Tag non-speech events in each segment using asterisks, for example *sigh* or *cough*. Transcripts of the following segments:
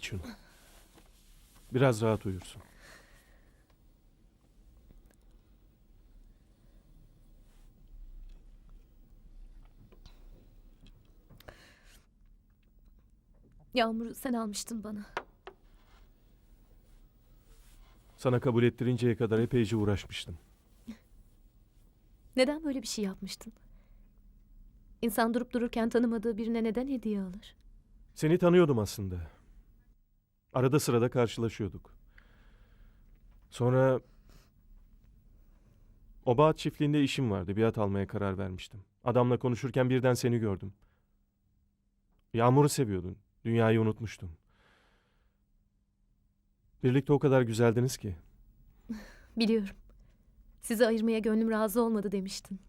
iç şunu. Biraz rahat uyursun. Yağmur'u sen almıştın bana. Sana kabul ettirinceye kadar epeyce uğraşmıştım. Neden böyle bir şey yapmıştın? İnsan durup dururken tanımadığı birine neden hediye alır? Seni tanıyordum aslında. Arada sırada karşılaşıyorduk. Sonra Obaat çiftliğinde işim vardı. Bir at almaya karar vermiştim. Adamla konuşurken birden seni gördüm. Yağmur'u seviyordun. Dünyayı unutmuştun. Birlikte o kadar güzeldiniz ki. *laughs* Biliyorum. Sizi ayırmaya gönlüm razı olmadı demiştin.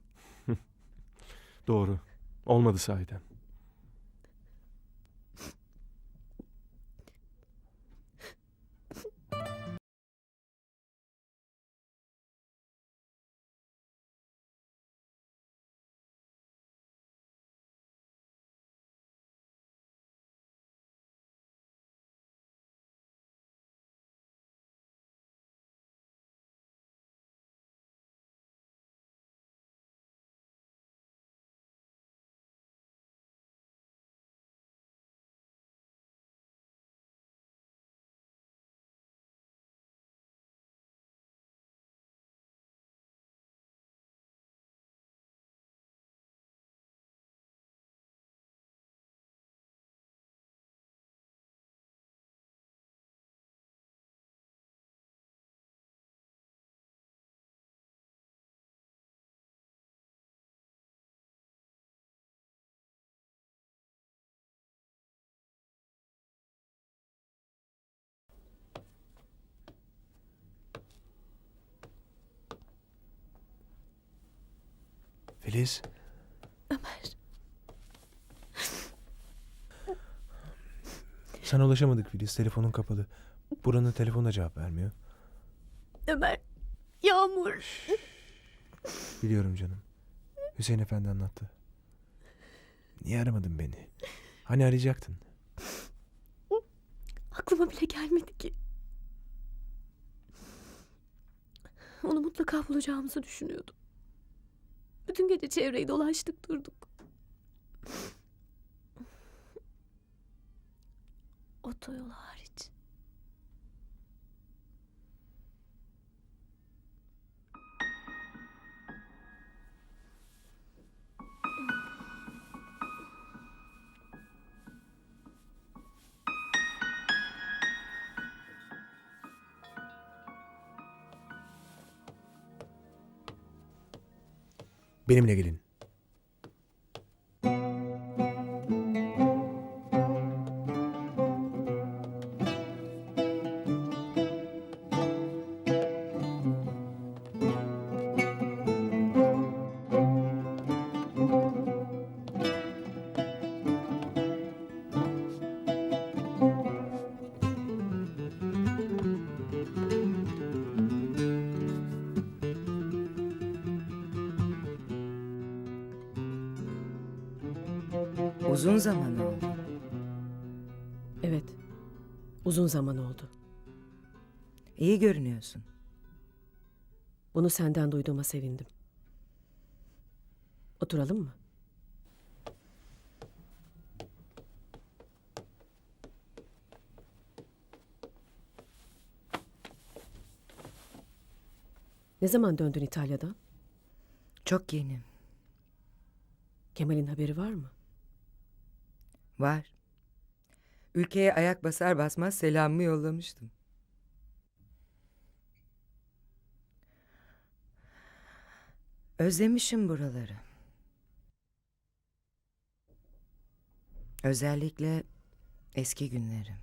*laughs* Doğru. Olmadı sahiden. Filiz. Ömer. Sana ulaşamadık Filiz. Telefonun kapalı. Buranın telefonu da cevap vermiyor. Ömer. Yağmur. Biliyorum canım. Hüseyin Efendi anlattı. Niye aramadın beni? Hani arayacaktın? Aklıma bile gelmedi ki. Onu mutlaka bulacağımızı düşünüyordum. Bütün gece çevreyi dolaştık durduk. Otoyol Benimle gelin. Uzun zaman oldu. Evet. Uzun zaman oldu. İyi görünüyorsun. Bunu senden duyduğuma sevindim. Oturalım mı? Ne zaman döndün İtalya'dan? Çok yeni. Kemal'in haberi var mı? Var. Ülkeye ayak basar basmaz selamımı yollamıştım. Özlemişim buraları. Özellikle eski günleri.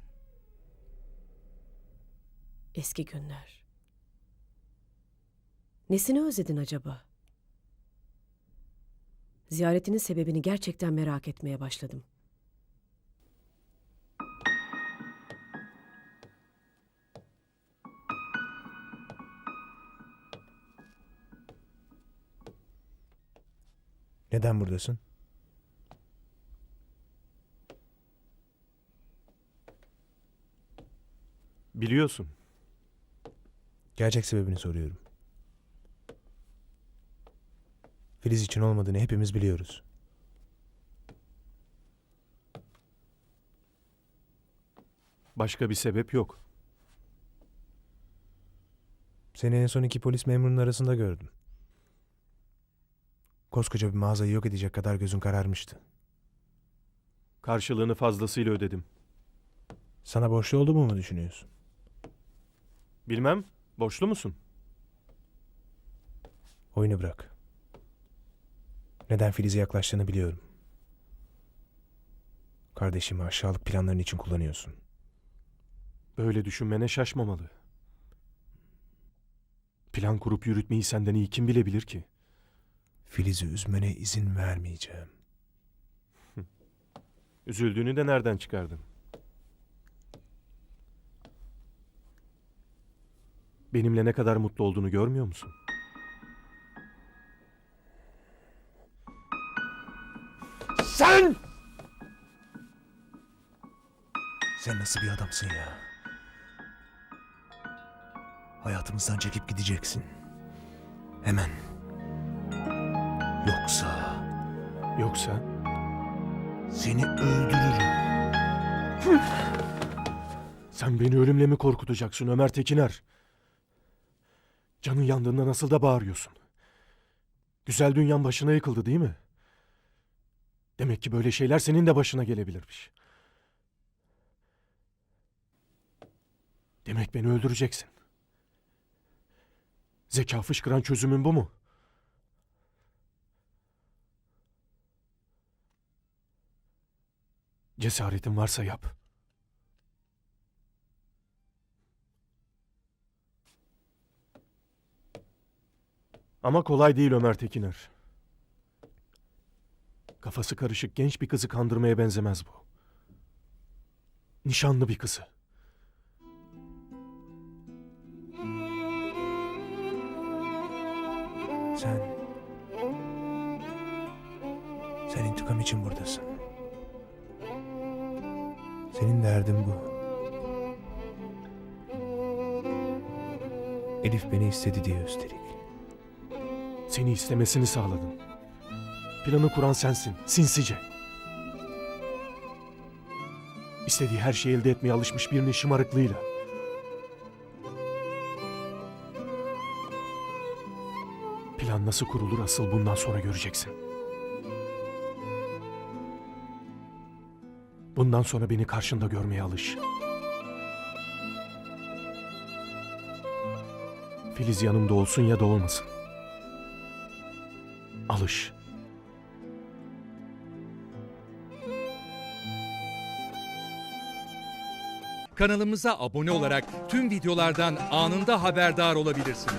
Eski günler. Nesini özledin acaba? Ziyaretinin sebebini gerçekten merak etmeye başladım. Neden buradasın? Biliyorsun. Gerçek sebebini soruyorum. Filiz için olmadığını hepimiz biliyoruz. Başka bir sebep yok. Seni en son iki polis memurunun arasında gördüm. Koskoca bir mağazayı yok edecek kadar gözün kararmıştı. Karşılığını fazlasıyla ödedim. Sana borçlu olduğumu mu düşünüyorsun? Bilmem, borçlu musun? Oyunu bırak. Neden Filiz'e yaklaştığını biliyorum. Kardeşimi aşağılık planların için kullanıyorsun. Böyle düşünmene şaşmamalı. Plan kurup yürütmeyi senden iyi kim bilebilir ki? Filiz'i üzmene izin vermeyeceğim. *laughs* Üzüldüğünü de nereden çıkardın? Benimle ne kadar mutlu olduğunu görmüyor musun? Sen! Sen nasıl bir adamsın ya? Hayatımızdan çekip gideceksin. Hemen. Yoksa Yoksa seni öldürürüm. sen beni ölümle mi korkutacaksın Ömer Tekiner? Canın yandığında nasıl da bağırıyorsun? Güzel dünyan başına yıkıldı değil mi? Demek ki böyle şeyler senin de başına gelebilirmiş. Demek beni öldüreceksin. Zeka fışkıran çözümün bu mu? Cesaretin varsa yap. Ama kolay değil Ömer Tekiner. Kafası karışık genç bir kızı kandırmaya benzemez bu. Nişanlı bir kızı. Sen... Sen intikam için buradasın. Senin derdin bu. Elif beni istedi diye üstelik. Seni istemesini sağladın. Planı kuran sensin, sinsice. İstediği her şeyi elde etmeye alışmış birinin şımarıklığıyla. Plan nasıl kurulur asıl bundan sonra göreceksin. Bundan sonra beni karşında görmeye alış. Filiz yanımda olsun ya da olmasın. Alış. Kanalımıza abone olarak tüm videolardan anında haberdar olabilirsiniz.